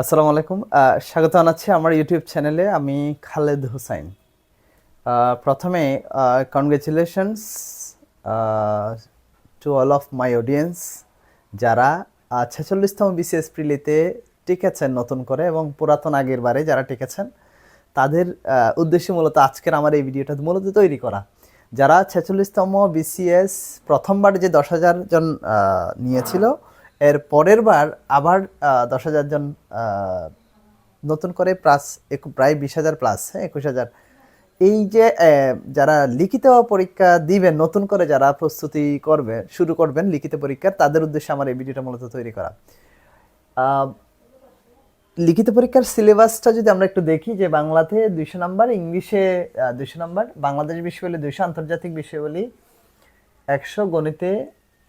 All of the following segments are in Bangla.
আসসালামু আলাইকুম। স্বাগত জানাচ্ছি আমার ইউটিউব চ্যানেলে আমি খালেদ হুসাইন। প্রথমে congratulations to all of my audience যারা ছেচল্লিশতম বিসিএস প্রিলিতে টিকেছেন নতুন করে এবং পুরাতন আগের বারে যারা টিকেছেন, তাদের উদ্দেশ্যে মূলত আজকের আমার এই ভিডিওটা মূলত তৈরি করা। যারা ছেচল্লিশতম বিসিএস প্রথমবার যে দশ হাজার জন নিয়েছিল এর পরের বার আবার দশ হাজার জন নতুন করে প্লাস প্রায় বিশ হাজার প্লাস হ্যাঁ একুশ হাজার। এই যে যারা লিখিত পরীক্ষা দিবেন নতুন করে যারা প্রস্তুতি করবে, শুরু করবেন লিখিত পরীক্ষার তাদের উদ্দেশ্যে আমার এই ভিডিওটা মূলত তৈরি করা। লিখিত পরীক্ষার সিলেবাসটা যদি আমরা একটু দেখি যে বাংলাতে দুইশো নাম্বার, ইংলিশে দুইশো নাম্বার, বাংলাদেশ বিষয়বলী দুইশো, আন্তর্জাতিক বিষয়বলী একশো, গণিতে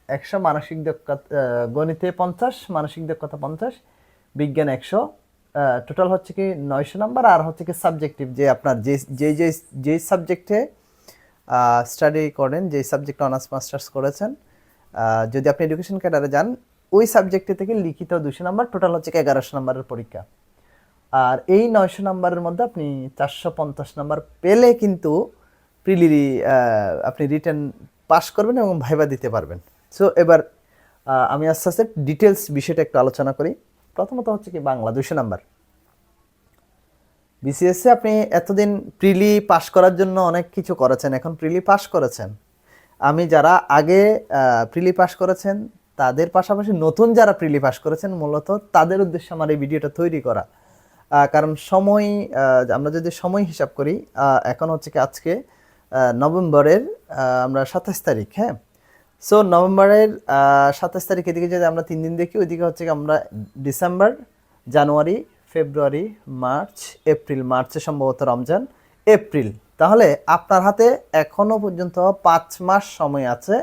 একশো, মানসিক দক্ষতা গণিতে পঞ্চাশ, মানসিক দক্ষতা পঞ্চাশ, বিজ্ঞান একশো টোটাল হচ্ছে কি নয়শো নাম্বার আর হচ্ছে কি সাবজেক্টিভ যে আপনার যে যে যে যেই সাবজেক্টে স্টাডি করেন যেই সাবজেক্টে অনার্স মাস্টার্স করেছেন যদি আপনি এডুকেশন ক্যাডারে যান, ওই সাবজেক্টে থেকে লিখিত দুশো নাম্বার টোটাল হচ্ছে কি এগারোশো নাম্বারের পরীক্ষা। আর এই নয়শো নাম্বারের মধ্যে আপনি চারশো পঞ্চাশ নাম্বার পেলে কিন্তু প্রিলিরি আপনি রিটার্ন পাস করবেন এবং ভাইবা দিতে পারবেন। সো এবার আমি আস্তে আস্তে ডিটেলস বিষয়টা একটু আলোচনা করি। প্রথমত হচ্ছে কি বাংলা দুশো নাম্বার বিসিএসসি আপনি এতদিন প্রিলি পাশ করার জন্য অনেক কিছু করেছেন, এখন প্রিলি পাশ করেছেন। আমি যারা আগে প্রিলি পাশ করেছেন, তাদের পাশাপাশি নতুন যারা প্রিলি পাশ করেছেন, মূলত তাদের উদ্দেশ্যে আমার এই ভিডিওটা তৈরি করা। কারণ সময় আমরা যদি সময় হিসাব করি এখন হচ্ছে কি আজকে নভেম্বরের আমরা সাতাশ তারিখ হ্যাঁ? সো নভেম্বরের সাতাশ তারিখ এদিকে যদি আমরা তিন দিন দেখি, ওইদিকে হচ্ছে আমরা December, January, February, March, April, মার্চে সম্ভবত রমজান, এপ্রিল। তাহলে আপনার হাতে এখনও পর্যন্ত পাঁচ মাস সময় আছে।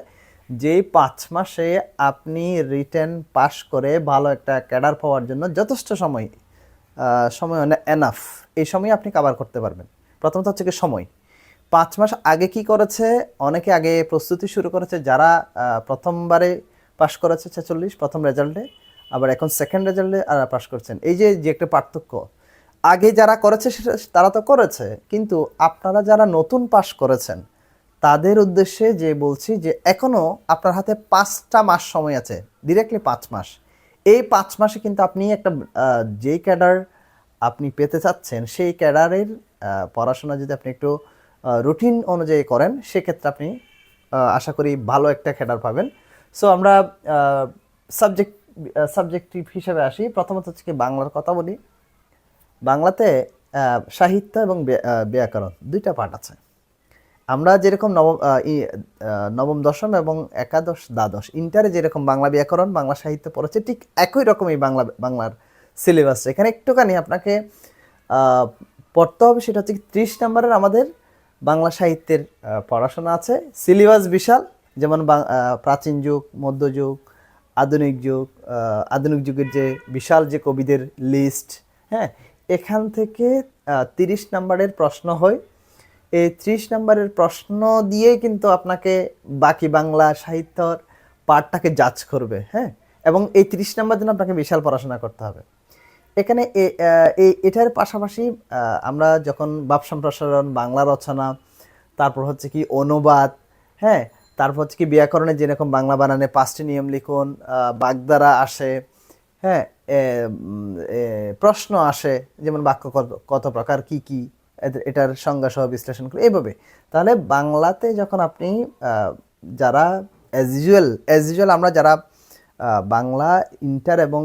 যেই পাঁচ মাসে আপনি রিটেন পাস করে ভালো একটা ক্যাডার পাওয়ার জন্য যথেষ্ট সময় সময় এনাফ এই সময় আপনি কাভার করতে পারবেন। প্রথমত হচ্ছে কি সময়। পাঁচ মাস আগে কি করেছে? অনেকে আগে প্রস্তুতি শুরু করেছে, যারা প্রথমবারে পাশ করেছে ছেচল্লিশ, প্রথম রেজাল্টে, আবার এখন সেকেন্ড রেজাল্টে আর পাশ করছেন। এই যে যে একটা পার্থক্য। আগে যারা করেছে তারা তো করেছে, কিন্তু আপনারা যারা নতুন পাশ করেছেন, তাদের উদ্দেশ্যে যে বলছি যে, এখনও আপনার হাতে পাঁচটা মাস সময় আছে ডিরেক্টলি পাঁচ মাস। এই পাঁচ মাসে কিন্তু আপনি একটা যেই ক্যাডার আপনি পেতে চাচ্ছেন, সেই ক্যাডারের পড়াশোনা যদি আপনি একটু রুটিন অনুযায়ী করেন, সেক্ষেত্রে আপনি আশা করি ভালো একটা ক্যাডার পাবেন। সো আমরা সাবজেক্ট সাবজেক্টিভ হিসেবে আসি। প্রথমত হচ্ছে কি বাংলার কথা বলি। বাংলাতে সাহিত্য এবং ব্যাকরণ দুইটা পার্ট আছে। আমরা যেরকম নবম নবম দশম এবং একাদশ দ্বাদশ, ইন্টারে যেরকম বাংলা ব্যাকরণ, বাংলা সাহিত্য পড়েছে, ঠিক একই রকম এই বাংলা, বাংলার সিলেবাস এখানে একটুখানি আপনাকে পড়তে হবে, সেটা হচ্ছে ত্রিশ নম্বরের আমাদের বাংলা সাহিত্যের পড়াশোনা আছে। সিলেবাস বিশাল, যেমন প্রাচীন যুগ মধ্যযুগ আধুনিক যুগ আধুনিক যুগের যে বিশাল যে কবিদের লিস্ট হ্যাঁ এখান থেকে তিরিশ নম্বরের প্রশ্ন হয়। এই ত্রিশ নম্বরের প্রশ্ন দিয়েই কিন্তু আপনাকে বাকি বাংলা সাহিত্যর পাঠটাকে জাজ করবে হ্যাঁ এবং এই ত্রিশ নম্বর জন্য আপনাকে বিশাল পড়াশোনা করতে হবে। এখানে এটার পাশাপাশি আমরা যখন ভাব সম্প্রসারণ, বাংলা রচনা, তারপর হচ্ছে কি অনুবাদ হ্যাঁ তারপর হচ্ছে কি ব্যাকরণে যেরকম বাংলা বানানে পাঁচটি নিয়ম লিখুন বাগদারা আসে হ্যাঁ প্রশ্ন আসে, যেমন বাক্য কত- প্রকার, কি কি এটার সংজ্ঞা সহ বিশ্লেষণ করে, এইভাবে। তাহলে বাংলাতে যখন আপনি যারা অ্যাজ ইউজুয়াল অ্যাজ ইউজুয়াল আমরা যারা বাংলা ইন্টার এবং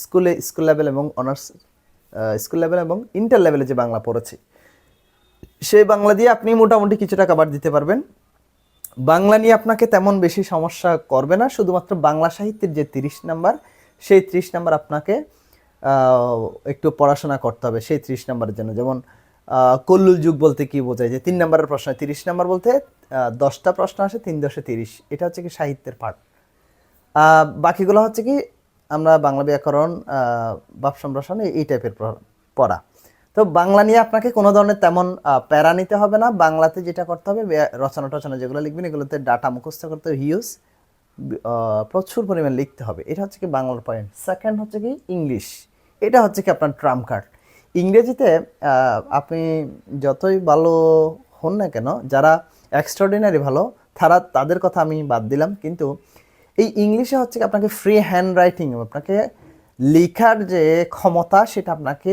স্কুলে, স্কুল লেভেল এবং অনার্স স্কুল লেভেল এবং ইন্টার লেভেলে যে বাংলা পড়েছি, সেই বাংলা দিয়ে আপনি মোটামুটি কিছুটা কাবার দিতে পারবেন। বাংলা নিয়ে আপনাকে তেমন বেশি সমস্যা করবে না, শুধুমাত্র বাংলা সাহিত্যের যে তিরিশ নাম্বার, সেই ত্রিশ নাম্বার আপনাকে একটু পড়াশোনা করতে হবে সেই ত্রিশ নাম্বারের জন্য। যেমন কল্লুল যুগ বলতে কি বোঝায়? যে তিন নাম্বারের প্রশ্ন তিরিশ নাম্বার বলতে দশটা প্রশ্ন আসে, তিন দশে তিরিশ। এটা হচ্ছে কি সাহিত্যের পাঠ। বাকিগুলো হচ্ছে কি আমরা বাংলা ব্যাকরণ ভাব সম্প্রসারণ এই- এই টাইপের পড়া তো বাংলা নিয়ে আপনাকে কোনো ধরনের তেমন প্যারা নিতে হবে না। বাংলাতে যেটা করতে হবে রচনা টচনা যেগুলো লিখবেন, এগুলোতে ডাটা মুখস্থ করতে হবে হিউজ প্রচুর পরিমাণ লিখতে হবে। এটা হচ্ছে কি বাংলার পয়েন্ট সেকেন্ড হচ্ছে কি ইংলিশ এটা হচ্ছে কি আপনার ট্রাম্প কার্ড ইংরেজিতে আপনি যতই ভালো হন না কেন, যারা এক্সট্রাঅর্ডিনারি ভালো, তারা, তাদের কথা আমি বাদ দিলাম। কিন্তু এই ইংলিশে হচ্ছে আপনাকে ফ্রি হ্যান্ড রাইটিং আপনাকে লেখার যে ক্ষমতা সেটা আপনাকে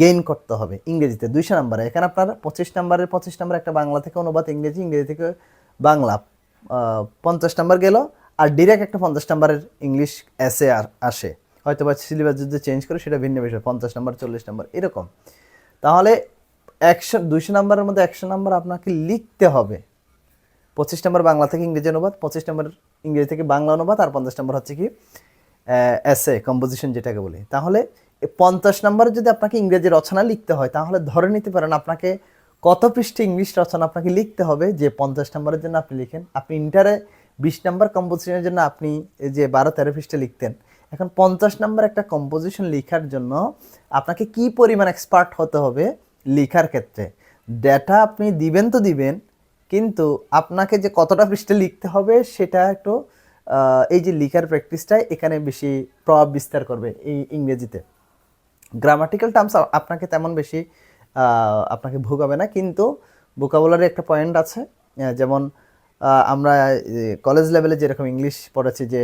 গেইন করতে হবে ইংরেজিতে। দুইশো নাম্বারে। এখানে আপনার পঁচিশ নাম্বারের পঁচিশ নাম্বার একটা বাংলা থেকে অনুবাদ ইংরেজি ইংরেজি থেকে বাংলা। পঞ্চাশ নাম্বার গেল, আর ডিরেক্ট একটা পঞ্চাশ নাম্বারের ইংলিশ এসে আসে। হয়তো বা সিলেবাস যদি চেঞ্জ করে সেটা ভিন্ন বিষয়, পঞ্চাশ নাম্বার, চল্লিশ নাম্বার, এরকম। তাহলে একশো, দুইশো নাম্বারের মধ্যে একশো নাম্বার আপনাকে লিখতে হবে। পঁচিশ নম্বর বাংলা থেকে ইংরেজি অনুবাদ, পঁচিশ নম্বর ইংরেজি থেকে বাংলা অনুবাদ, আর পঞ্চাশ নম্বর হচ্ছে কি এসে কম্পোজিশন যেটাকে বলি। তাহলে পঞ্চাশ নম্বরে যদি আপনাকে ইংরেজি রচনা লিখতে হয়, তাহলে ধরে নিতে পারেন আপনাকে কত পৃষ্ঠে ইংলিশ রচনা আপনাকে লিখতে হবে যে পঞ্চাশ নম্বরের জন্য আপনি লিখেন। আপনি ইন্টারে বিশ নম্বর কম্পোজিশনের জন্য আপনি যে বারো, তেরো পৃষ্ঠে লিখতেন। এখন পঞ্চাশ নম্বর একটা কম্পোজিশন লেখার জন্য আপনাকে কি পরিমাণ এক্সপার্ট হতে হবে? লেখার ক্ষেত্রে। ডেটা আপনি দিবেন তো দিবেন কিন্তু আপনাকে যে কতটা পৃষ্ঠে লিখতে হবে সেটা একটু এই যে লিখার প্র্যাকটিসটাই এখানে বেশি প্রভাব বিস্তার করবে এই ইংরেজিতে। গ্রামাটিক্যাল টার্মস আপনাকে তেমন বেশি আপনাকে ভোগাবে না, কিন্তু ভোকাবুলারি একটা পয়েন্ট আছে যেমন আমরা কলেজ লেভেলে যেরকম ইংলিশ পড়েছি যে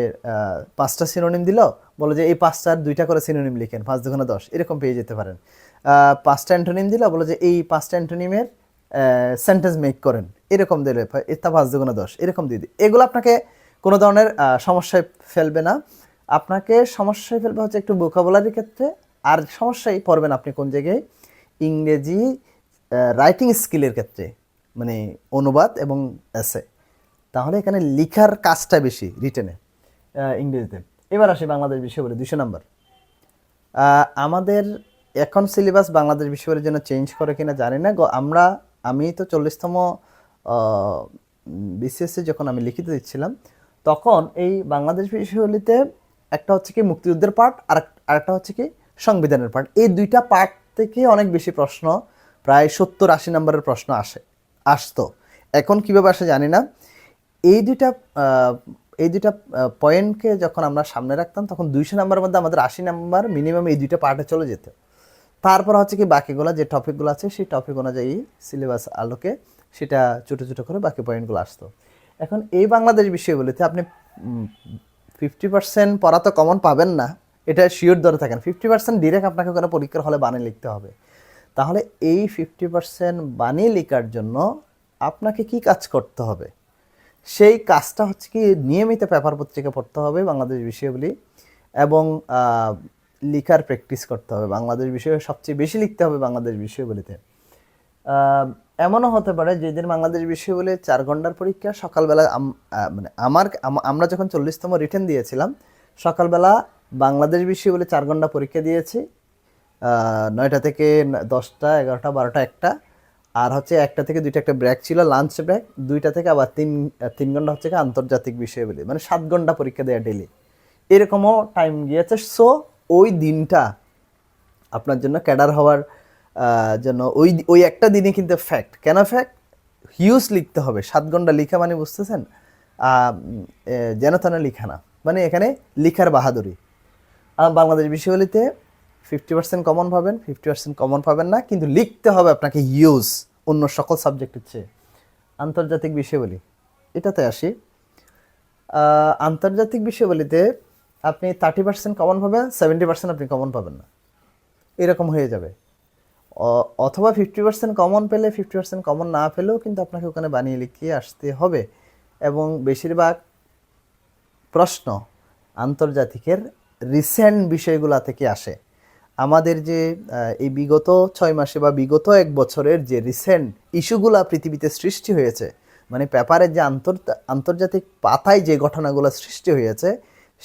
পাঁচটা সিনোনিম দিল, বলে যে এই পাঁচটার দুইটা করে সিনোনিম লিখেন, পাঁচ দুগুণে দশ, এরকম পেয়ে যেতে পারেন। পাঁচটা অ্যান্টোনিম দিল, বলো যে এই পাঁচটা অ্যান্টোনিমের সেন্টেন্স মেক করেন। এরকম দিলে এটা পাঁচ দুগুণে দশ এরকম দিয়ে দিই। এগুলো আপনাকে কোনো ধরনের সমস্যায় ফেলবে না। আপনাকে সমস্যায় ফেলবে হচ্ছে একটু ভোকাবুলারির ক্ষেত্রে, আর সমস্যায় পড়বেন আপনি কোন জায়গায়? ইংরেজি রাইটিং স্কিলের ক্ষেত্রে মানে অনুবাদ এবং এসে তাহলে এখানে লিখার কাজটা বেশি রিটেনে ইংরেজিতে। এবার আসি বাংলাদেশ বিষয় বলে দুশো নম্বর। আমাদের এখন সিলেবাস বাংলাদেশ বিশ্ববিদ্যালয়ের জন্য চেঞ্জ করে কিনা জানি না আমরা আমি তো চল্লিশতম বিসিএসসি যখন আমি লিখিত দিচ্ছিলাম, তখন এই বাংলাদেশ বিশ্ববিদ্যালয়তে একটা হচ্ছে কি মুক্তিযুদ্ধের পার্ট আর আরেকটা হচ্ছে কি সংবিধানের পার্ট এই দুইটা পার্ট থেকে অনেক বেশি প্রশ্ন, প্রায় সত্তর আশি নম্বরের প্রশ্ন আসে, আসতো। এখন কীভাবে আসে জানি না। এই দুইটা এই দুইটা পয়েন্টকে যখন আমরা সামনে রাখতাম, তখন দুইশো নাম্বারের মধ্যে আমাদের আশি নাম্বার মিনিমাম এই দুইটা পার্টে চলে যেত। তারপর হচ্ছে কি বাকিগুলো, যে টপিকগুলো আছে, সেই টপিক অনুযায়ী সিলেবাস আলোকে সেটা ছোটো ছোটো করে বাকি পয়েন্টগুলো আসতো। এখন এই বাংলাদেশ বিষয়গুলিতে আপনি ফিফটি পার্সেন্ট পড়া তো কমন পাবেন না, এটা শিওর ধরে থাকেন। ফিফটি পার্সেন্ট ডিরেক্ট আপনাকে কোনো পরীক্ষার হলে বানিয়ে লিখতে হবে। তাহলে এই ফিফটি পার্সেন্ট বানিয়ে লেখার জন্য আপনাকে কি কাজ করতে হবে? সেই কাজটা হচ্ছে কি নিয়মিত পেপার পত্রিকা পড়তে হবে বাংলাদেশ বিষয়গুলি এবং লিখার প্র্যাকটিস করতে হবে। বাংলাদেশ বিষয়ে সবচেয়ে বেশি লিখতে হবে বাংলাদেশ বিষয়গুলিতে। এমনও হতে পারে যেদিন বাংলাদেশ বিষয়গুলি চার ঘণ্টার পরীক্ষা, সকালবেলা মানে আমার আমরা যখন চল্লিশতম রিটার্ন দিয়েছিলাম, সকালবেলা বাংলাদেশ বিষয় বলে চার ঘণ্টা পরীক্ষা দিয়েছি। নয়টা থেকে দশটা, এগারোটা, বারোটা, একটা। আর হচ্ছে একটা থেকে দুইটা একটা ব্রেক ছিল লাঞ্চ ব্রেক দুইটা থেকে আবার তিন তিন ঘণ্টা হচ্ছে আন্তর্জাতিক বলে মানে সাত ঘণ্টা পরীক্ষা দেওয়া ডেলি এরকমও টাইম গিয়েছে। সো ওই দিনটা আপনার জন্য ক্যাডার হওয়ার জন্য ওই ওই একটা দিনে কিন্তু ফ্যাক্ট কেন ফ্যাক্ট হিউজ লিখতে হবে। সাত ঘণ্টা লিখা মানে বুঝতেছেন? যেন তেন লিখা না। মানে এখানে লিখার বাহাদুরি। বাংলাদেশ বিষয়গুলিতে ফিফটি পার্সেন্ট কমন পাবেন ফিফটি পার্সেন্ট কমন পাবেন না, কিন্তু লিখতে হবে আপনাকে হিউজ অন্য সকল সাবজেক্টের চেয়ে। আন্তর্জাতিক বিষয়গুলি এটাতে আসি। আন্তর্জাতিক বিষয়গুলিতে আপনি থার্টি পার্সেন্ট কমন পাবেন সেভেন্টি পার্সেন্ট আপনি কমন পাবেন না। এরকম হয়ে যাবে। অথবা ফিফটি পার্সেন্ট কমন পেলে ফিফটি পার্সেন্ট কমন না পেলেও কিন্তু আপনাকে ওখানে বানিয়ে লিখিয়ে আসতে হবে। এবং বেশিরভাগ প্রশ্ন আন্তর্জাতিকের রিসেন্ট বিষয়গুলা থেকে আসে। আমাদের যে এই বিগত ছয় মাসে বা বিগত এক বছরের যে রিসেন্ট ইস্যুগুলা পৃথিবীতে সৃষ্টি হয়েছে মানে পেপারের যে আন্তর আন্তর্জাতিক পাতায় যে ঘটনাগুলো সৃষ্টি হয়েছে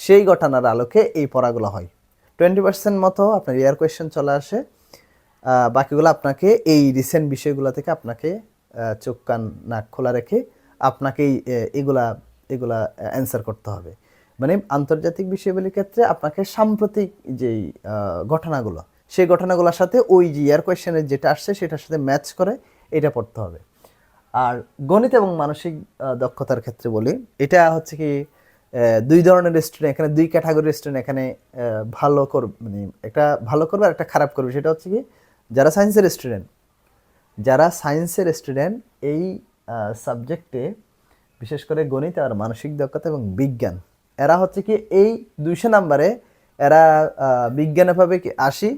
সেই ঘটনার আলোকে এই পড়াগুলো হয়। টোয়েন্টি পার্সেন্ট মতো আপনার এয়ার কোয়েশ্চেন চলে আসে। বাকিগুলো আপনাকে এই রিসেন্ট বিষয়গুলো থেকে আপনাকে চোখ কান নাক খোলা রেখে আপনাকেই এগুলা এগুলা অ্যান্সার করতে হবে। মানে আন্তর্জাতিক বিষয়গুলির ক্ষেত্রে আপনাকে সাম্প্রতিক যেই ঘটনাগুলো, সেই ঘটনাগুলোর সাথে ওই যে ইয়ার কোয়েশ্চেনের যেটা আসছে সেটার সাথে ম্যাচ করে এটা পড়তে হবে। আর গণিত এবং মানসিক দক্ষতার ক্ষেত্রে বলি, এটা হচ্ছে কি দুই ধরনের স্টুডেন্ট এখানে, দুই ক্যাটাগরির স্টুডেন্ট এখানে ভালো কর মানে একটা ভালো করবে আর একটা খারাপ করবে। সেটা হচ্ছে কি, যারা সায়েন্সের স্টুডেন্ট যারা সায়েন্সের স্টুডেন্ট এই সাবজেক্টে বিশেষ করে গণিত আর মানসিক দক্ষতা এবং বিজ্ঞান, এরা হচ্ছে কি এই দুইশো নাম্বারে এরা বিজ্ঞানে পাবে কি আশি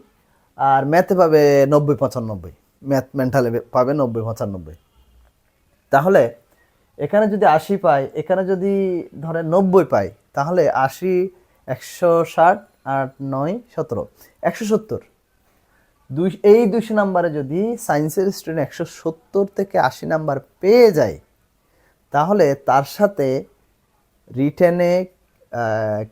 আর ম্যাথে পাবে নব্বই পঁচানব্বই। ম্যাথ মেন্টালে পাবে নব্বই পঁচানব্বই। তাহলে এখানে যদি আশি পাই, এখানে যদি ধরে নব্বই পাই, তাহলে আশি, একশো ষাট আট নয় সতেরো, একশো সত্তর। দুই, এই দুইশো নাম্বারে যদি সায়েন্সের স্টুডেন্ট একশো সত্তর থেকে আশি নাম্বার পেয়ে যায়, তাহলে তার সাথে রিটেনে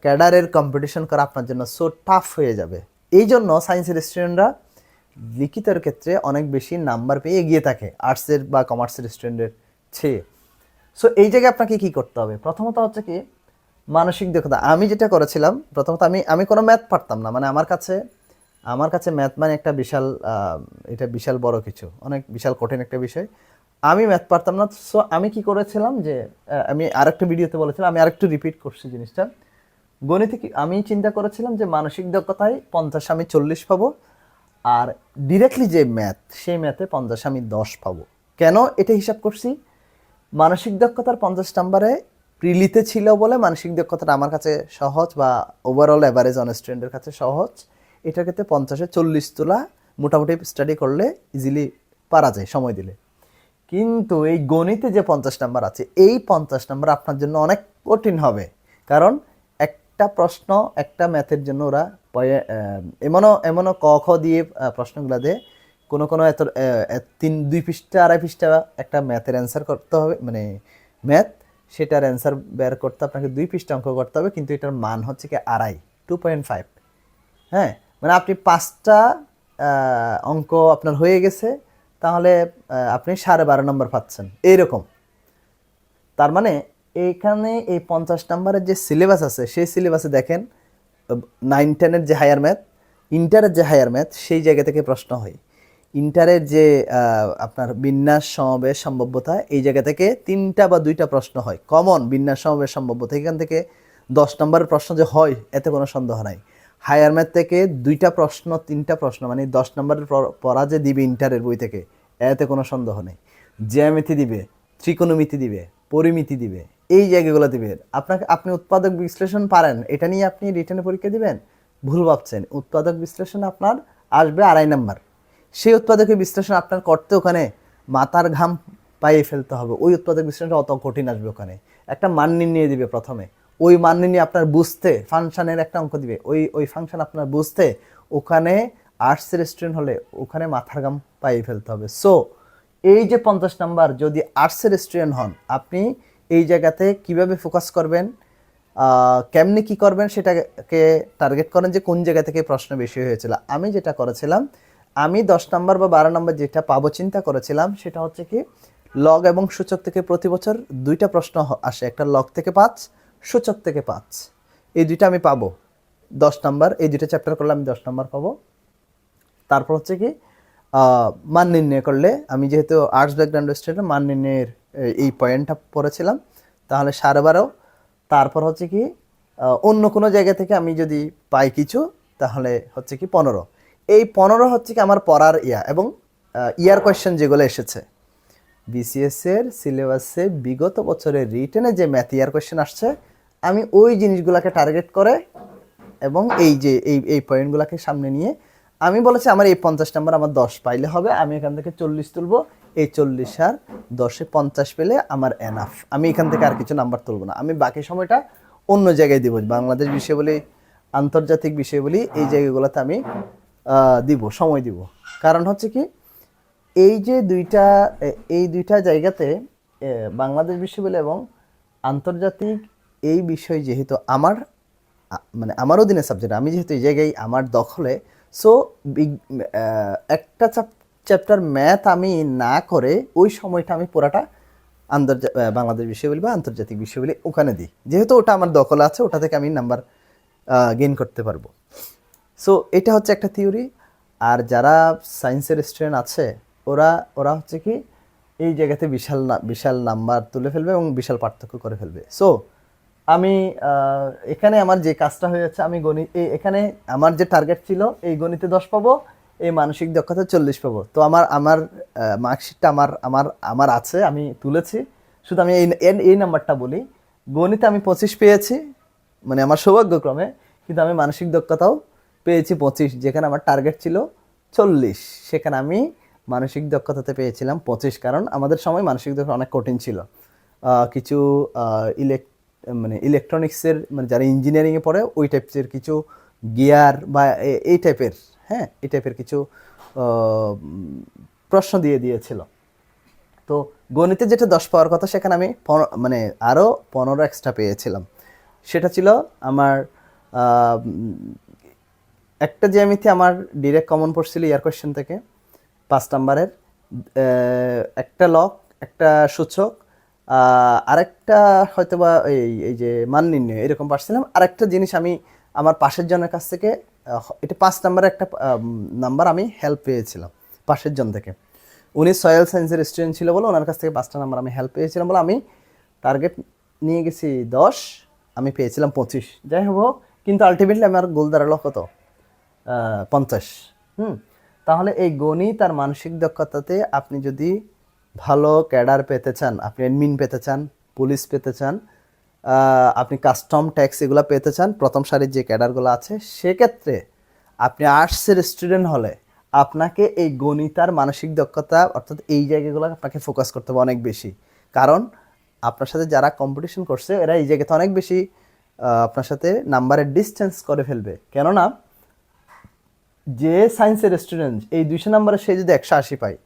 ক্যাডারের কম্পিটিশন করা আপনার জন্য সো টাফ হয়ে যাবে। এই জন্য সায়েন্সের স্টুডেন্টরা লিখিতের ক্ষেত্রে অনেক বেশি নাম্বার পেয়ে এগিয়ে থাকে, আর্টসের বা কমার্সের স্টুডেন্টের চেয়ে। সো এই জায়গায় আপনাকে কি করতে হবে? প্রথমত হচ্ছে কি, মানসিক দক্ষতা। আমি যেটা করেছিলাম, প্রথমত আমি আমি কোনো ম্যাথ পারতাম না। মানে আমার কাছে আমার কাছে ম্যাথ মানে একটা বিশাল এটা বিশাল বড় কিছু। অনেক বিশাল কঠিন একটা বিষয়। আমি ম্যাথ পারতাম না। সো আমি কি করেছিলাম যে আমি আরেকটা ভিডিওতে বলেছিলাম, আমি আরেকটু রিপিট করছি জিনিসটা। গণিতে কি, আমি চিন্তা করেছিলাম যে মানসিক দক্ষতায় পঞ্চাশ আমি চল্লিশ পাবো, আর ডিরেক্টলি যে ম্যাথ সেই ম্যাথে পঞ্চাশ আমি দশ পাবো। কেন এটা হিসাব করছি? মানসিক দক্ষতার পঞ্চাশ নাম্বারে প্রিলিতে ছিল বলে মানসিক দক্ষতাটা আমার কাছে সহজ বা ওভারঅল অ্যাভারেজ অন স্টুডেন্টের কাছে সহজ। এটার ক্ষেত্রে পঞ্চাশে চল্লিশ তোলা মোটামুটি স্টাডি করলে ইজিলি পারা যায়, সময় দিলে। কিন্তু এই গণিতে যে পঞ্চাশ নাম্বার আছে, এই পঞ্চাশ নাম্বার আপনার জন্য অনেক কঠিন হবে। কারণ একটা প্রশ্ন, একটা ম্যাথের জন্য ওরা এমনও এমনও ক, খ দিয়ে প্রশ্নগুলো দেয় কোনো কোনো এত তিন, দুই পৃষ্ঠা, আড়াই পৃষ্ঠা একটা ম্যাথের অ্যান্সার করতে হবে মানে ম্যাথ সেটার অ্যান্সার বের করতে আপনাকে দুই পৃষ্ঠা অঙ্ক করতে হবে, কিন্তু এটার মান হচ্ছে কি আড়াই টু পয়েন্ট ফাইভ হ্যাঁ? মানে আপনি পাঁচটা অঙ্ক আপনার হয়ে গেছে, তাহলে আপনি সাড়ে বারো নম্বর পাচ্ছেন, এইরকম। তার মানে এখানে এই পঞ্চাশ নম্বরের যে সিলেবাস আছে, সেই সিলেবাসে দেখেন নাইন টেনের যে হায়ার ম্যাথ ইন্টারের যে হায়ার ম্যাথ সেই জায়গা থেকে প্রশ্ন হয়। ইন্টারের যে আপনার বিন্যাস সমাবেশ সম্ভাব্যতা, এই জায়গা থেকে তিনটা বা দুইটা প্রশ্ন হয়। কমন বিন্যাস সমাবেশ সম্ভাব্যতা, এখান থেকে দশ নম্বরের প্রশ্ন যে হয়, এতে কোনো সন্দেহ নাই। হায়ার ম্যাথ থেকে দুইটা প্রশ্ন, তিনটা প্রশ্ন মানে দশ নম্বরের পড়া যে দিবে ইন্টারের বই থেকে, এতে কোনো সন্দেহ নেই। জ্যামিতি দিবে, ত্রিকোণমিতি দিবে, পরিমিতি দিবে, এই জায়গাগুলো দিবে। আপনাকে, আপনি উৎপাদক বিশ্লেষণ পারেন, এটা নিয়ে আপনি রিটার্নে পরীক্ষা দিবেন, ভুল ভাবছেন, উৎপাদক বিশ্লেষণ আপনার আসবে আড়াই নাম্বার। সেই উৎপাদকের বিশ্লেষণ আপনার করতে ওখানে মাথার ঘাম পাইয়ে ফেলতে হবে। ওই উৎপাদক বিশ্লেষণটা অত কঠিন আসবে ওখানে। একটা মান নির্ণয় দিবে প্রথমে। ওই মান নির্ণয় আপনার বুঝতে ফাংশনের একটা অঙ্ক দিবে। ওই ওই ফাংশন আপনার বুঝতে ওখানে আর্টসের স্টুডেন্ট হলে ওখানে মাথার ঘাম পাইয়ে ফেলতে হবে। সো এই যে পঞ্চাশ নাম্বার, যদি আর্টসের স্টুডেন্ট হন, আপনি এই জায়গাতে কীভাবে ফোকাস করবেন? কেমনি কি করবেন? সেটাকে টার্গেট করেন যে কোন জায়গা থেকে প্রশ্ন বেশি হয়েছিল। আমি যেটা করেছিলাম আমি দশ নম্বর বা বারো নম্বর যেটা পাবো চিন্তা করেছিলাম, সেটা হচ্ছে কি লগ এবং সূচক থেকে প্রতি বছর দুইটা প্রশ্ন আসে। একটা লগ থেকে পাঁচ, সূচক থেকে পাঁচ। এই দুইটা আমি পাবো। দশ নম্বর, এই দুইটা চ্যাপ্টার করলে আমি দশ নম্বর পাবো। তারপর হচ্ছে কি মান নির্ণয় করলে, আমি যেহেতু আর্টস ব্যাকগ্রাউন্ড স্টুডেন্ট মান নির্ণয়ের এই পয়েন্টটা পড়েছিলাম। তাহলে সাড়ে বারো। তারপর হচ্ছে কি অন্য কোনো জায়গা থেকে আমি যদি পাই কিছু, তাহলে হচ্ছে কি পনেরো। এই পনেরো হচ্ছে কি আমার পড়ার ইয়া এবং ইয়ার কোয়েশ্চেন যেগুলো এসেছে। বিসিএস এর সিলেবাসে বিগত বছরের রিটেনে যে ম্যাথ ইয়ার কোয়েশ্চেন আসছে, আমি ওই জিনিসগুলোকে টার্গেট করে এবং এই যে, এই এই পয়েন্টগুলোকে সামনে নিয়ে আমি বলেছি আমার এই পঞ্চাশ নাম্বার আমার দশ পাইলে হবে, আমি এখান থেকে চল্লিশ তুলবো, এই চল্লিশ আর দশে পঞ্চাশ পেলে আমার এনাফ আমি এখান থেকে আর কিছু নাম্বার তুলবো না। আমি বাকি সময়টা অন্য জায়গায় দিব। বাংলাদেশ বিষয় বলি আন্তর্জাতিক বিষয় বলি এই জায়গাগুলোতে আমি দিব, সময় দিব। কারণ হচ্ছে কি, এই যে দুইটা এই দুইটা জায়গাতে বাংলাদেশ বিশ্ববিদ্যালয় এবং আন্তর্জাতিক এই বিষয় যেহেতু আমার মানে আমার অধীনে সাবজেক্ট আমি যেহেতু এই জায়গায় আমার দখলে সো একটা চ্যাপ্টার ম্যাথ আমি না করে ওই সময়টা আমি পুরাটা আন্তর্জা বাংলাদেশ বিশ্ববিদ্যালয় বা আন্তর্জাতিক বিশ্ববিদ্যালয় ওখানে দিই। যেহেতু ওটা আমার দখল আছে, ওটা থেকে আমি নাম্বার গেইন করতে পারব। সো এটা হচ্ছে একটা থিওরি আর যারা সায়েন্সের স্টুডেন্ট আছে, ওরা ওরা হচ্ছে কি, এই জায়গাতে বিশাল বিশাল নাম্বার তুলে ফেলবে এবং বিশাল পার্থক্য করে ফেলবে। সো আমি এখানে আমার যে কাজটা হয়ে যাচ্ছে, আমি গণিত এই- এখানে আমার যে টার্গেট ছিল, এই গণিতে দশ পাবো, এই মানসিক দক্ষতা চল্লিশ পাবো। তো আমার আমার মার্কশিটটা আমার আমার আমার আছে, আমি তুলেছি। শুধু আমি এই- এই নাম্বারটা বলি। গণিতে আমি পঁচিশ পেয়েছি মানে আমার সৌভাগ্যক্রমে, কিন্তু আমি মানসিক দক্ষতাও পেয়েছি পঁচিশ, যেখানে আমার টার্গেট ছিল চল্লিশ। সেখানে আমি মানসিক দক্ষতাতে পেয়েছিলাম পঁচিশ, কারণ আমাদের সময় মানসিক দক্ষতা অনেক কঠিন ছিল। কিছু ইলেক মানে ইলেকট্রনিক্সের মানে যারা ইঞ্জিনিয়ারিংয়ে পড়ে, ওই টাইপের কিছু গিয়ার বা এই টাইপের হ্যাঁ এই টাইপের কিছু প্রশ্ন দিয়ে দিয়েছিল। তো গণিতে যেটা দশ পাওয়ার কথা, সেখানে আমি মানে আরও পনেরো এক্সট্রা পেয়েছিলাম। সেটা ছিল আমার একটা জ্যামিতি আমার ডিরেক্ট কমন পড়ছিল ইয়ার কোয়েশ্চেন থেকে, পাঁচ নাম্বারের। একটা লক একটা সূচক আরেকটা হয়তো বা এই এই যে মান নির্ণয়, এরকম পারছিলাম। আরেকটা জিনিস আমি আমার পাশের জনের কাছ থেকে এটা পাঁচ নাম্বারের একটা নাম্বার আমি হেল্প পেয়েছিলাম, পাশের জন থেকে। উনি সয়েল সায়েন্সের স্টুডেন্ট ছিল বলে ওনার কাছ থেকে পাঁচটা নাম্বার আমি হেল্প পেয়েছিলাম বলে আমি টার্গেট নিয়ে গেছি দশ, আমি পেয়েছিলাম পঁচিশ। যাই হোক, কিন্তু আলটিমেটলি আমার গোল দাঁড়াল কত? পঞ্চাশ। হুম? তাহলে এই গণিত আর মানসিক দক্ষতাতে আপনি যদি ভালো ক্যাডার পেতে চান, আপনি অ্যাডমিন পেতে চান, পুলিশ পেতে চান আপনি কাস্টম ট্যাক্স এগুলো পেতে চান, প্রথম সারির যে ক্যাডারগুলো আছে, সেক্ষেত্রে আপনি আর্টসের স্টুডেন্ট হলে আপনাকে এই গণিত আর মানসিক দক্ষতা, অর্থাৎ এই জায়গাগুলো আপনাকে ফোকাস করতে হবে অনেক বেশি। কারণ আপনার সাথে যারা কম্পিটিশন করছে, এরা এই জায়গাতে অনেক বেশি আপনার সাথে নাম্বারের ডিস্টেন্স করে ফেলবে। কেননা যে সায়েন্সের স্টুডেন্ট এই দুইশো নম্বরে সে যদি একশো আশি পায়,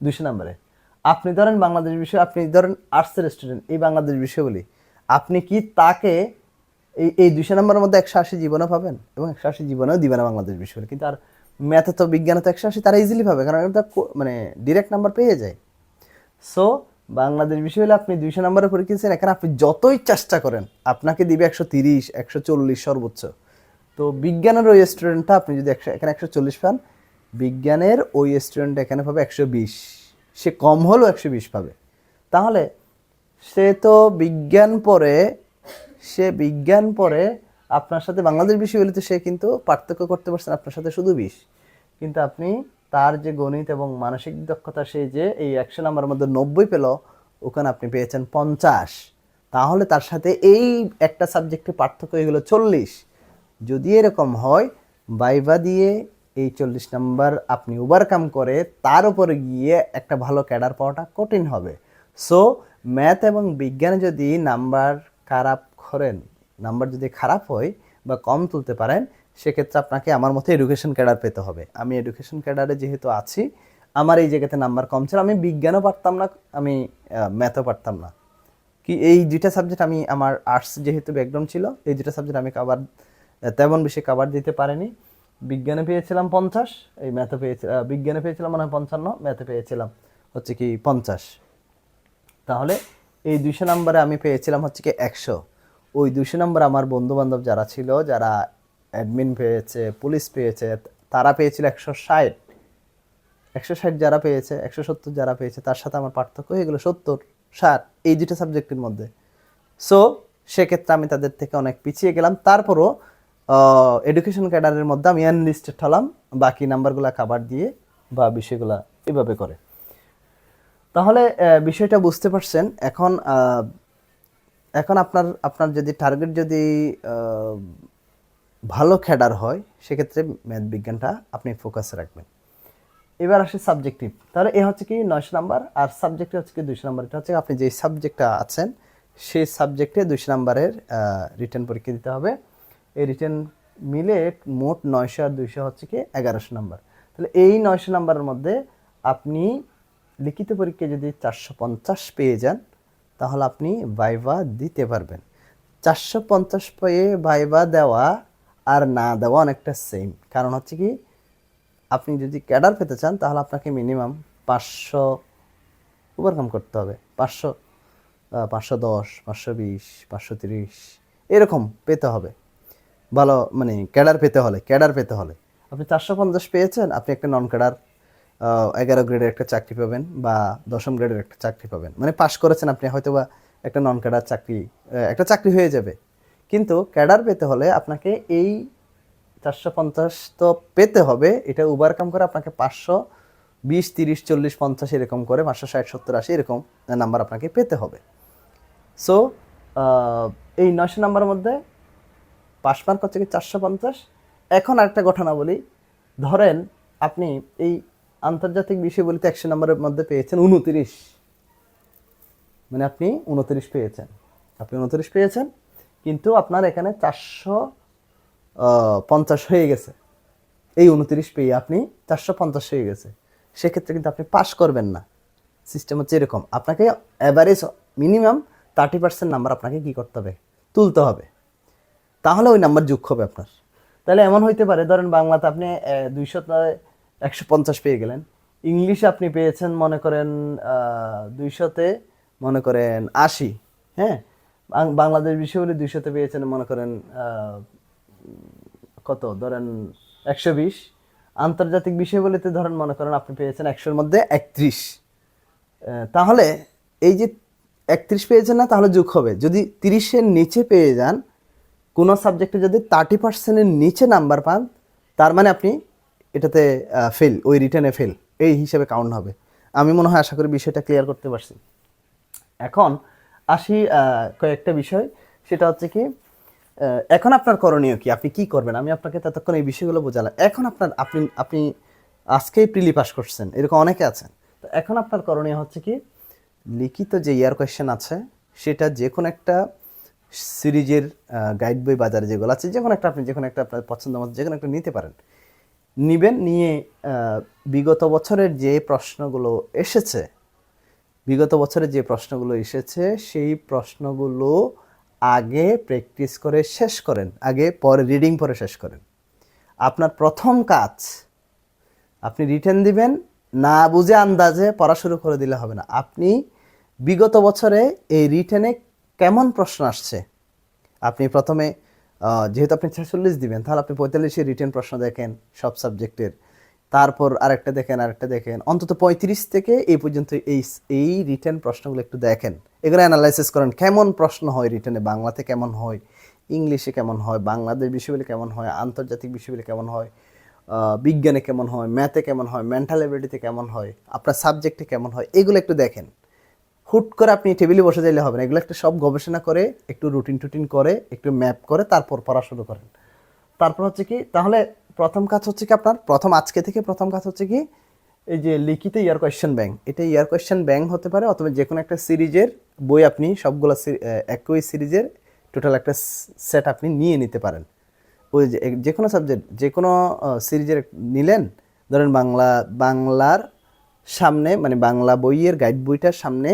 দুইশো নম্বরে। আপনি ধরেন বাংলাদেশ বিষয়, আপনি ধরেন আর্টসের স্টুডেন্ট এই বাংলাদেশ বিষয় বলি আপনি কি তাকে এই এই দুইশো নম্বরের মধ্যে একশো আশি জীবনও পাবেন? এবং একশো আশি জীবনেও দিবে না বাংলাদেশ বিষয় বলে কিন্তু আর ম্যাথে তো বিজ্ঞানে তো একশো আশি, তারা ইজিলি পাবে। কারণ এটা মানে ডিরেক্ট নাম্বার পেয়ে যায়। সো বাংলাদেশ বিষয় হলে আপনি দুইশো নম্বরের পরীক্ষা দিচ্ছেন এখানে আপনি যতই চেষ্টা করেন, আপনাকে দিবে একশো তিরিশ, একশো চল্লিশ সর্বোচ্চ। তো বিজ্ঞানের ওই স্টুডেন্টটা আপনি যদি একশো, এখানে একশো চল্লিশ পান, বিজ্ঞানের ওই স্টুডেন্ট এখানে পাবে একশো বিশ। সে কম হলেও একশো বিশ পাবে। তাহলে সে তো বিজ্ঞান পড়ে, সে বিজ্ঞান পড়ে, আপনার সাথে বাংলাদেশ বিষয় হলে তো সে কিন্তু পার্থক্য করতে পারছেন আপনার সাথে শুধু বিশ। কিন্তু আপনি তার যে গণিত এবং মানসিক দক্ষতা, সে যে এই একশো নাম্বারের মধ্যে নব্বই পেল, ওখানে আপনি পেয়েছেন পঞ্চাশ। তাহলে তার সাথে এই একটা সাবজেক্টে পার্থক্য হয়ে গেল চল্লিশ। যদি এরকম হয়, বাইবা দিয়ে এই চল্লিশ নাম্বার আপনি ওভারকাম করে তার উপরে গিয়ে একটা ভালো ক্যাডার পাওয়াটা কঠিন হবে। সো ম্যাথ এবং বিজ্ঞানে যদি নাম্বার খারাপ করেন, নাম্বার যদি খারাপ হয় বা কম তুলতে পারেন, সেক্ষেত্রে আপনাকে আমার মতো এডুকেশন ক্যাডার পেতে হবে। আমি এডুকেশন ক্যাডারে যেহেতু আছি, আমার এই জায়গাতে নাম্বার কম ছিল, আমি বিজ্ঞানও পারতাম না, আমি ম্যাথও পারতাম না। কি এই দুইটা সাবজেক্ট আমি, আমার আর্টস যেহেতু ব্যাকগ্রাউন্ড ছিল, এই দুইটা সাবজেক্ট আমি কাভার তেমন বেশি কাভার দিতে পারেনি। বিজ্ঞানে পেয়েছিলাম পঞ্চাশ, এই ম্যাথে পেয়েছিলাম বিজ্ঞানে পেয়েছিলাম মানে পঞ্চান্ন ম্যাথে পেয়েছিলাম হচ্ছে কি পঞ্চাশ। তাহলে এই দুইশো নম্বরে আমি পেয়েছিলাম হচ্ছে কি একশো। ওই দুইশো নম্বর আমার বন্ধু বান্ধব যারা ছিল, যারা অ্যাডমিন পেয়েছে পুলিশ পেয়েছে, তারা পেয়েছিল একশো ষাট। একশো ষাট যারা পেয়েছে, একশো সত্তর যারা পেয়েছে, তার সাথে আমার পার্থক্য হয়ে গেলো সত্তর, ষাট, এই দুটো সাবজেক্টের মধ্যে। সো সেক্ষেত্রে আমি তাদের থেকে অনেক পিছিয়ে গেলাম। তারপরও এডুকেশন ক্যাডারের মধ্যে আমি অ্যানলিস্টেড হলাম। বাকি নাম্বারগুলো কাভার দিয়ে বা বিষয়গুলো এভাবে করে। তাহলে বিষয়টা বুঝতে পারছেন, এখন এখন আপনার আপনার যদি টার্গেট যদি ভালো ক্যাডার হয়, সেক্ষেত্রে ম্যাথ বিজ্ঞানটা আপনি ফোকাসে রাখবেন। এবার আসে সাবজেক্টিভ তাহলে এ হচ্ছে কি নয়শো নাম্বার, আর সাবজেক্টে হচ্ছে কি দুইশো নাম্বার। এটা হচ্ছে আপনি যে সাবজেক্টটা আছেন, সেই সাবজেক্টে দুইশো নাম্বারের রিটার্ন পরীক্ষা দিতে হবে। এই রিটার্ন মিলে মোট নয়শো আর দুইশো হচ্ছে কি এগারোশো নাম্বার তাহলে এই নয়শো নাম্বারের মধ্যে আপনি লিখিত পরীক্ষায় যদি চারশো পঞ্চাশ পেয়ে যান, তাহলে আপনি ভাইভা দিতে পারবেন। চারশো পঞ্চাশ পেয়ে ভাইভা দেওয়া আর না দেওয়া অনেকটা সেম কারণ হচ্ছে কি, আপনি যদি ক্যাডার পেতে চান, তাহলে আপনাকে মিনিমাম পাঁচশো ওভারকাম করতে হবে। পাঁচশো পাঁচশো দশ, পাঁচশো বিশ, পাঁচশো তিরিশ, এরকম পেতে হবে। ভালো মানে ক্যাডার পেতে হলে, ক্যাডার পেতে হলে। আপনি চারশো পঞ্চাশ পেয়েছেন, আপনি একটা নন ক্যাডার এগারো গ্রেডের একটা চাকরি পাবেন বা দশম গ্রেডের একটা চাকরি পাবেন। মানে পাশ করেছেন আপনি হয়তো বা একটা নন ক্যাডার চাকরি একটা চাকরি হয়ে যাবে। কিন্তু ক্যাডার পেতে হলে আপনাকে এই চারশো পঞ্চাশ তো পেতে হবে, এটা ওভারকাম করে আপনাকে পাঁচশো বিশ, তিরিশ, চল্লিশ, পঞ্চাশ এরকম করে, পাঁচশো ষাট, সত্তর, আশি এরকম নাম্বার আপনাকে পেতে হবে। সো এই নয়শো নাম্বারের মধ্যে পাস মার্ক হচ্ছে কি চারশো পঞ্চাশ। এখন আরেকটা ঘটনা বলি ধরেন আপনি এই আন্তর্জাতিক বিষয়গুলিতে একশো নম্বরের মধ্যে পেয়েছেন উনতিরিশ। মানে আপনি উনতিরিশ পেয়েছেন। আপনি উনতিরিশ পেয়েছেন, কিন্তু আপনার এখানে চারশো পঞ্চাশ হয়ে গেছে। এই উনতিরিশ পেয়ে আপনি চারশো পঞ্চাশ হয়ে গেছে। সেক্ষেত্রে কিন্তু আপনি পাস করবেন না। সিস্টেম হচ্ছে এরকম। আপনাকে average minimum thirty percent number আপনাকে কী করতে হবে? তুলতে হবে। তাহলে ওই নাম্বার যোগ হবে আপনার। তাহলে এমন হইতে পারে, ধরেন বাংলাতে আপনি দুইশো একশো পঞ্চাশ পেয়ে গেলেন। ইংলিশে আপনি পেয়েছেন, মনে করেন দুইশোতে, মনে করেন, আশি হ্যাঁ? বাংলাদেশ বিষয়গুলি দুইশোতে পেয়েছেন, মনে করেন কত, ধরেন, একশো বিশ। আন্তর্জাতিক বিষয়গুলিতে ধরেন, মনে করেন, আপনি পেয়েছেন, একশোর মধ্যে একত্রিশ। তাহলে এই যে একত্রিশ পেয়েছেন না, তাহলে যোগ হবে। যদি তিরিশের নিচে পেয়ে যান কোনো সাবজেক্টে যদি থার্টি পার্সেন্টের নিচে নাম্বার পান, তার মানে আপনি এটাতে ফেল ওই রিটার্নে ফেল এই হিসেবে কাউন্ট হবে। আমি মনে হয় আশা করি বিষয়টা ক্লিয়ার করতে পারছি। এখন আসি কয়েকটা বিষয়। সেটা হচ্ছে কি এখন আপনার করণীয় কি? আপনি কি করবেন? আমি আপনাকে ততক্ষণ এই বিষয়গুলো বোঝালাম। এখন আপনার, আপনি আপনি আজকেই প্রিলি পাস করছেন, এরকম অনেকে আছেন। তো এখন আপনার করণীয় হচ্ছে কি, লিখিত যে ইয়ার কোয়েশ্চেন আছে, সেটা যে কোনো একটা সিরিজের গাইড বই বাজারে যেগুলো আছে যে কোনো একটা আপনি যে কোনো একটা আপনার পছন্দ মতো যে কোনো একটা নিতে পারেন। নিবেন নিয়ে বিগত বছরের যে প্রশ্নগুলো এসেছে, বিগত বছরে যে প্রশ্নগুলো এসেছে, সেই প্রশ্নগুলো আগে প্র্যাকটিস করে শেষ করেন। আগে পরে রিডিং পরে শেষ করেন। আপনার প্রথম কাজ, আপনি রিটার্ন দিবেন, না বুঝে আন্দাজে পড়া শুরু করে দিলে হবে না। আপনি বিগত বছরে এই রিটেনে কেমন প্রশ্ন আসছে? আপনি প্রথমে যেহেতু আপনি ছেচল্লিশ দিবেন, তাহলে আপনি পঁয়তাল্লিশে রিটেন প্রশ্ন দেখেন সব সাবজেক্টের। তারপর আরেকটা দেখেন আরেকটা দেখেন। অন্তত পঁয়ত্রিশ থেকে এই পর্যন্ত এই এই রিটেন প্রশ্নগুলো একটু দেখেন। এগুলো অ্যানালাইসিস করেন, কেমন প্রশ্ন হয় রিটেনে, বাংলাতে কেমন হয়, ইংলিশে কেমন হয়, বাংলাদেশ বিষয়গুলি কেমন হয়, আন্তর্জাতিক বিষয়গুলি কেমন হয় বিজ্ঞানে কেমন হয়, ম্যাথে কেমন হয় মেন্টাল এবিলিটিতে কেমন হয়, আপনার সাবজেক্টে কেমন হয়, এগুলো একটু দেখেন। হুট করে আপনি টেবিলে বসে যাইলে হবে না। এগুলো একটা সব গবেষণা করে, একটু রুটিন টুটিন করে, একটু ম্যাপ করে, তারপর পড়া শুরু করেন। তারপর হচ্ছে কি, তাহলে প্রথম কাজ হচ্ছে কি আপনার? প্রথম আজকে থেকে প্রথম কাজ হচ্ছে কি, এই যে লিখিত ইয়ার কোয়েশ্চেন ব্যাংক এটা ইয়ার কোয়েশ্চেন ব্যাংক হতে পারে অথবা যে কোনো একটা সিরিজের বই আপনি, সবগুলো একই সিরিজের টোটাল একটা সেট আপনি নিয়ে নিতে পারেন। ওই যে কোনো সাবজেক্ট যে কোনো সিরিজের নিলেন, ধরেন বাংলা, বাংলার সামনে মানে বাংলা বইয়ের গাইড বইটার সামনে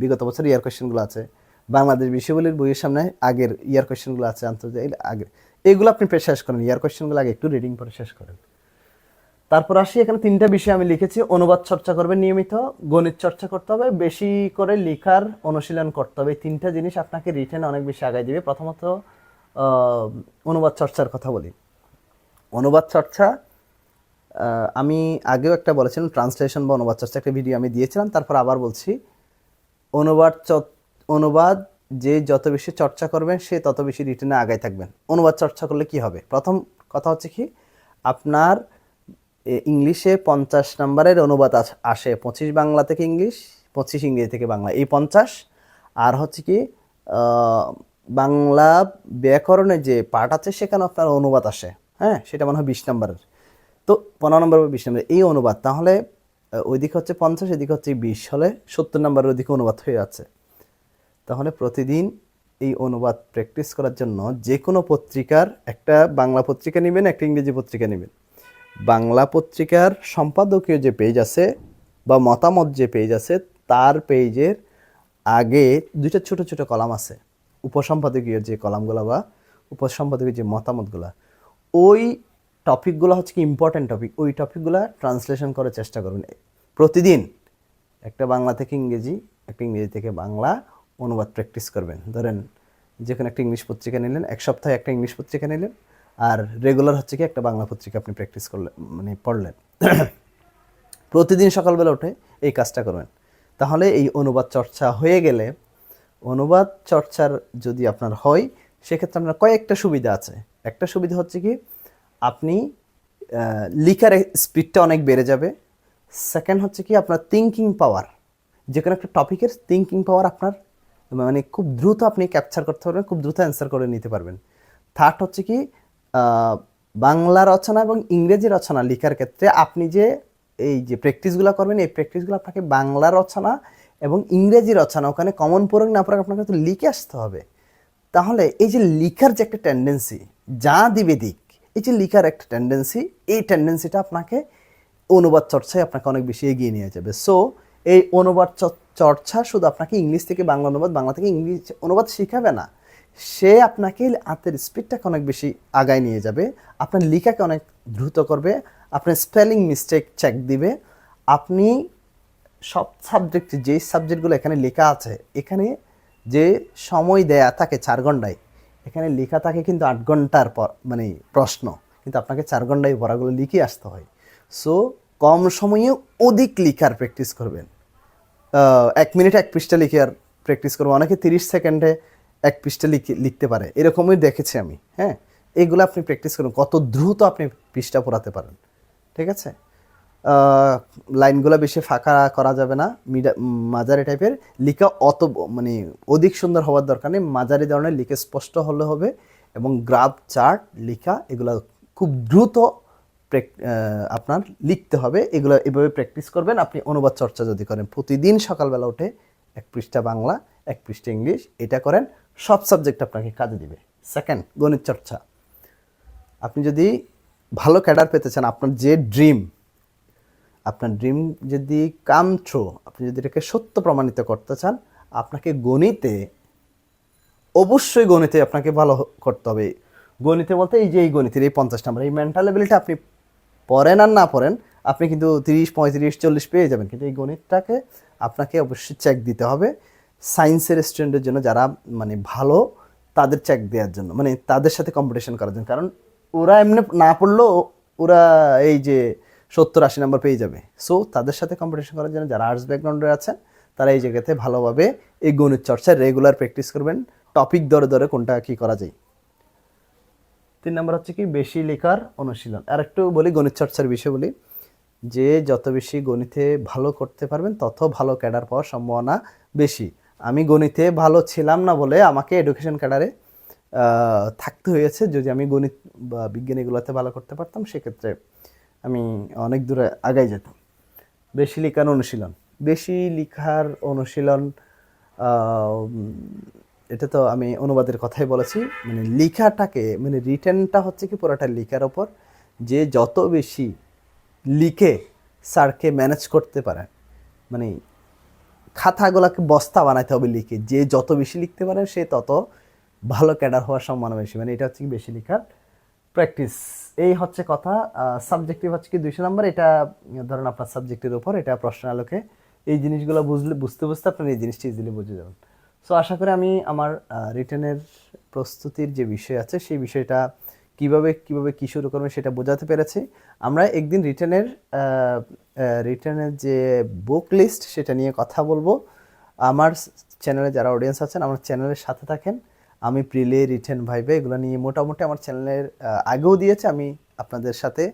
বিগত বছর ইয়ার কোয়েশ্চেনগুলো আছে। বাংলাদেশ বিষয়গুলির বইয়ের সামনে আগের ইয়ার কোয়েশ্চেনগুলো আছে, আন্তর্জাতিক আগে, এগুলো আপনি শেষ করেন, ইয়ার কোয়েশ্চেনগুলো আগে একটু রিডিং পরে শেষ করেন। তারপর আসি, এখানে তিনটা বিষয় আমি লিখেছি, অনুবাদ চর্চা করবে নিয়মিত, গণিত চর্চা করতে হবে, বেশি করে লেখার অনুশীলন করতে হবে তিনটা জিনিস আপনাকে রিটেন অনেক বেশি আগায় দিবে। প্রথমত অনুবাদ চর্চার কথা বলি। অনুবাদ চর্চা আমি আগেও একটা বলেছিলাম ট্রান্সলেশন বা অনুবাদ চর্চা একটা ভিডিও আমি দিয়েছিলাম, তারপর আবার বলছি অনুবাদ অনুবাদ যে যত বেশি চর্চা করবেন, সে তত বেশি রিটেনে আগায় থাকবেন। অনুবাদ চর্চা করলে কি হবে? প্রথম কথা হচ্ছে কি, আপনার ইংলিশে পঞ্চাশ নাম্বারের অনুবাদ আস- পঁচিশ বাংলা থেকে ইংলিশ, পঁচিশ ইংরেজি থেকে বাংলা। এই পঞ্চাশ। আর হচ্ছে কি বাংলা ব্যাকরণের যে পার্ট আছে, সেখানে আপনার অনুবাদ আসে। হ্যাঁ? সেটা মনে হয় বিশ নাম্বারের। তো পনেরো নম্বর বা বিশ নম্বর এই অনুবাদ। তাহলে ওইদিকে হচ্ছে পঞ্চাশ, এদিকে হচ্ছে বিশ। হলে সত্তর নম্বরের ওইদিকে অনুবাদ হয়ে যাচ্ছে। তাহলে প্রতিদিন এই অনুবাদ প্র্যাকটিস করার জন্য যে কোনো পত্রিকার একটা বাংলা পত্রিকা নেবেন, একটা ইংরেজি পত্রিকা নেবেন। বাংলা পত্রিকার সম্পাদকীয় যে পেজ আছে বা মতামত যে পেজ আছে, তার পেজের আগে দুইটা ছোট ছোট কলাম আছে। উপসম্পাদকীয় যে কলামগুলো বা উপসম্পাদকীয় যে মতামতগুলো, ওই টপিকগুলো হচ্ছে কি ইম্পর্ট্যান্ট টপিক ওই টপিকগুলো ট্রান্সলেশন করার চেষ্টা করবেন। প্রতিদিন একটা বাংলা থেকে ইংরেজি, একটা ইংরেজি থেকে বাংলা অনুবাদ প্র্যাকটিস করবেন। ধরেন যে কোনো একটা ইংলিশ পত্রিকা নিলেন, এক সপ্তাহে একটা ইংলিশ পত্রিকা নিলেন, আর রেগুলার হচ্ছে কি একটা বাংলা পত্রিকা আপনি প্র্যাকটিস করলেন মানে পড়লেন। প্রতিদিন সকালবেলা উঠে এই কাজটা করবেন। তাহলে এই অনুবাদ চর্চা হয়ে গেলে, অনুবাদ চর্চার যদি আপনার হয়, সেক্ষেত্রে আপনার কয়েকটা সুবিধা আছে। একটা সুবিধা হচ্ছে কি, আপনি লিখার স্পিডটা অনেক বেড়ে যাবে। সেকেন্ড হচ্ছে কি আপনার থিঙ্কিং পাওয়ার যে কোনো একটা টপিকের থিঙ্কিং পাওয়ার আপনার মানে খুব দ্রুত আপনি ক্যাপচার করতে পারবেন, খুব দ্রুত অ্যান্সার করে নিতে পারবেন। থার্ড হচ্ছে কি বাংলা রচনা এবং ইংরেজি রচনা লেখার ক্ষেত্রে আপনি যে এই যে প্র্যাকটিসগুলো করবেন, এই প্র্যাকটিসগুলো আপনাকে বাংলা রচনা এবং ইংরেজি রচনা, ওখানে কমন পড়ুক না পড়ুক আপনাকে তো লিখে আসতে হবে। তাহলে এই যে লিখার যে একটা টেন্ডেন্সি যা দিবে দিক, এই যে লিখার একটা টেন্ডেন্সি এই টেন্ডেন্সিটা আপনাকে অনুবাদ চর্চায় আপনাকে অনেক বেশি এগিয়ে নিয়ে যাবে। সো এই অনুবাদ চর্চা শুধু আপনাকে ইংলিশ থেকে বাংলা অনুবাদ, বাংলা থেকে ইংলিশ অনুবাদ শিখাবে না। সে আপনাকে হাতের স্পিডটাকে অনেক বেশি আগায় নিয়ে যাবে। আপনার লিখাকে অনেক দ্রুত করবে। আপনার স্পেলিং মিস্টেক চেক দিবে। আপনি সব সাবজেক্ট, যেই সাবজেক্টগুলো এখানে লেখা আছে, এখানে যে সময় দেয়া থাকে চার ঘন্টায়, এখানে লেখা থাকে কিন্তু আট ঘণ্টার পর মানে প্রশ্ন। কিন্তু আপনাকে চার ঘন্টায় পড়াগুলো লিখে আসতে হয়। সো কম সময়ে অধিক লিখার প্র্যাকটিস করবেন। এক মিনিটে এক পৃষ্ঠা লিখে আর প্র্যাকটিস করব। অনেকে তিরিশ সেকেন্ডে এক পৃষ্ঠা লিখে, লিখতে পারে। এরকমই দেখেছি আমি হ্যাঁ? এইগুলো আপনি প্র্যাকটিস করুন। কত দ্রুত আপনি পৃষ্ঠা পড়াতে পারেন। ঠিক আছে? লাইনগুলো বেশি ফাঁকা করা যাবে না। মিডা মাঝারি টাইপের লিখা অত মানে অধিক সুন্দর হওয়ার দরকার নেই। মাঝারি ধরনের লিখে স্পষ্ট হলে হবে এবং গ্রাফ চার্ট লিখা, এগুলো খুব দ্রুত আপনার লিখতে হবে। এগুলো এভাবে প্র্যাকটিস করবেন। আপনি অনুবাদ চর্চা যদি করেন, প্রতিদিন সকালবেলা উঠে এক পৃষ্ঠা বাংলা, এক পৃষ্ঠা ইংলিশ, এটা করেন, সব সাবজেক্ট আপনাকে কাজে দিবে। সেকেন্ড গণিত চর্চা। আপনি যদি ভালো ক্যাডার পেতে চান, আপনার যে ড্রিম আপনার ড্রিম যদি কাম ট্রু আপনি যদি এটাকে সত্য প্রমাণিত করতে চান, আপনাকে গণিতে, অবশ্যই গণিতে আপনাকে ভালো করতে হবে। গণিতে বলতে এই যে এই গণিতের এই পঞ্চাশ নাম্বার, এই মেন্টাল লেভেলটা আপনি পড়েন আর না পড়েন, আপনি কিন্তু তিরিশ, পঁয়ত্রিশ, চল্লিশ পেয়ে যাবেন। কিন্তু এই গণিতটাকে আপনাকে অবশ্যই চেক দিতে হবে। সায়েন্সের স্টুডেন্টের জন্য যারা মানে ভালো, তাদের চেক দেওয়ার জন্য মানে তাদের সাথে কম্পিটিশন করার জন্য। কারণ ওরা এমনি না পড়লেও ওরা এই যে সত্তর, আশি নাম্বার পেয়ে যাবে। সো তাদের সাথে কম্পিটিশন করার জন্য যারা আর্টস ব্যাকগ্রাউন্ডে আছেন, তারা এই জায়গাতে ভালোভাবে এই গণিত চর্চায় রেগুলার প্র্যাকটিস করবেন। টপিক ধরে ধরে কোনটা কি করা যায়। তিন নম্বর হচ্ছে কি, বেশি লেখার অনুশীলন। আর একটু বলি, গণিত চর্চার বিষয় বলি। যে যত বেশি গণিতে ভালো করতে পারবেন, তত ভালো ক্যাডার পাওয়ার সম্ভাবনা বেশি। আমি গণিতে ভালো ছিলাম না বলে আমাকে এডুকেশন ক্যাডারে থাকতে হয়েছে। যদি আমি গণিত বা বিজ্ঞান এগুলোতে ভালো করতে পারতাম, সেক্ষেত্রে আমি অনেক দূরে আগাই যেতাম। বেশি লেখার অনুশীলন। বেশি লেখার অনুশীলন এটা তো আমি অনুবাদের কথাই বলেছি মানে লিখাটাকে মানে রিটেনটা হচ্ছে কি পুরোটা লিখার ওপর যে যত বেশি লিখে স্যারকে ম্যানেজ করতে পারে মানে খাতাগুলোকে বস্তা বানাইতে হবে লিখে, যে যত বেশি লিখতে পারে সে তত ভালো ক্যাডার হওয়ার সম্ভাবনা বেশি মানে এটা হচ্ছে কি বেশি লেখার প্র্যাকটিস। এই হচ্ছে কথা সাবজেক্টিভ হচ্ছে কি দুইশো নম্বর, এটা ধরেন আপনার সাবজেক্টের উপর, এটা প্রশ্ন আলোকে এই জিনিসগুলো বুঝলে, বুঝতে বুঝতে আপনার এই জিনিসটা ইজিলি বুঝে যাবেন। সো আশা করি আমি আমার রিটার্নের প্রস্তুতির যে বিষয় আছে, সেই বিষয়টা কীভাবে কীভাবে কি শুরু করবে সেটা বোঝাতে পেরেছি। আমরা একদিন রিটার্নের রিটার্নের যে বুক লিস্ট সেটা নিয়ে কথা বলব। আমার চ্যানেলে যারা অডিয়েন্স আছেন, আমার চ্যানেলের সাথে থাকেন। আমি প্রিলে রিটেন ভাইবে এগুলো নিয়ে মোটামুটি আমার চ্যানেলের আগেও দিয়েছে। আমি আপনাদের সাথে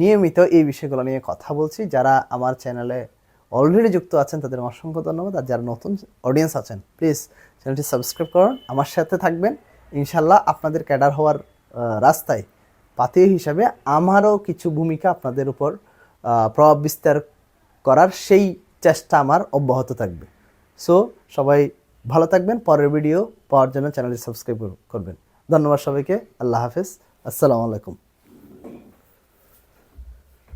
নিয়মিত এই বিষয়গুলো নিয়ে কথা বলছি। যারা আমার চ্যানেলে অলরেডি যুক্ত আছেন, তাদের অসংখ্য ধন্যবাদ। আর যারা নতুন অডিয়েন্স আছেন প্লিজ চ্যানেলটি সাবস্ক্রাইব করুন। আমার সাথে থাকবেন ইনশাল্লাহ আপনাদের ক্যাডার হওয়ার রাস্তায় পাতি হিসাবে আমারও কিছু ভূমিকা আপনাদের উপর প্রভাব বিস্তার করার সেই চেষ্টা আমার অব্যাহত থাকবে। সো সবাই ভালো থাকবেন। পরের ভিডিও পাওয়ার জন্য চ্যানেলটি সাবস্ক্রাইব করবেন। ধন্যবাদ সবাইকে। আল্লাহ হাফেজ। আসসালামু আলাইকুম।